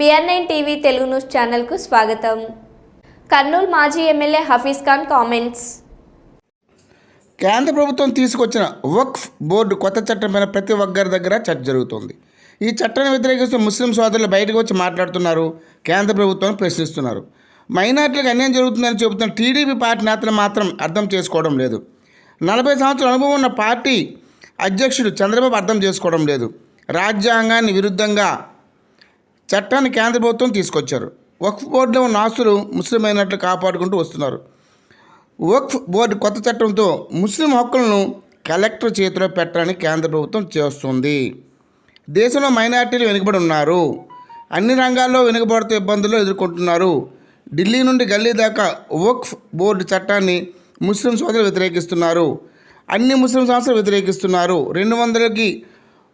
BR nine TV Telugu news ఛానల్కు స్వాగతం. కర్నూలు మాజీ ఎమ్మెల్యే హఫీజ్ ఖాన్ కామెంట్స్. కేంద్ర ప్రభుత్వం తీసుకొచ్చిన వక్ఫ్ బోర్డు కొత్త చట్టంపైన ప్రతి ఒక్కరి దగ్గర చర్చ జరుగుతుంది. ఈ చట్టాన్ని వ్యతిరేకిస్తూ ముస్లిం సోదరులు బయటకు వచ్చి మాట్లాడుతున్నారు. కేంద్ర ప్రభుత్వాన్ని ప్రశ్నిస్తున్నారు. మైనార్టీలకు అన్యాయం జరుగుతుందని చెబుతున్న టీడీపీ పార్టీ నేతలు మాత్రం అర్థం చేసుకోవడం లేదు. నలభై సంవత్సరాల అనుభవం ఉన్న పార్టీ అధ్యక్షుడు చంద్రబాబు అర్థం చేసుకోవడం లేదు. రాజ్యాంగాన్ని విరుద్ధంగా చట్టాన్ని కేంద్ర ప్రభుత్వం తీసుకొచ్చారు. వక్ఫ్ బోర్డులో ఉన్న ఆస్తులు ముస్లిం అయినట్లు కాపాడుకుంటూ వస్తున్నారు. వక్ఫ్ బోర్డు కొత్త చట్టంతో ముస్లిం హక్కులను కలెక్టర్ చేతిలో పెట్టడానికి కేంద్ర ప్రభుత్వం చేస్తుంది. దేశంలో మైనార్టీలు వెనుకబడి ఉన్నారు. అన్ని రంగాల్లో వెనుకబడుతూ ఇబ్బందులు ఎదుర్కొంటున్నారు. ఢిల్లీ నుండి గల్లీ దాకా వక్ఫ్ బోర్డు చట్టాన్ని ముస్లిం సోదరులు వ్యతిరేకిస్తున్నారు. అన్ని ముస్లిం సంస్థలు వ్యతిరేకిస్తున్నారు. రెండు వందలకి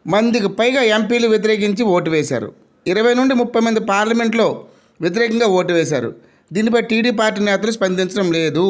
మందికి పైగా ఎంపీలు వ్యతిరేకించి ఓటు వేశారు. ఇరవై నుండి ముప్పై మంది పార్లమెంట్లో వ్యతిరేకంగా ఓటు వేశారు. దీనిపై టీడీ పార్టీ నేతలు స్పందించడం లేదు.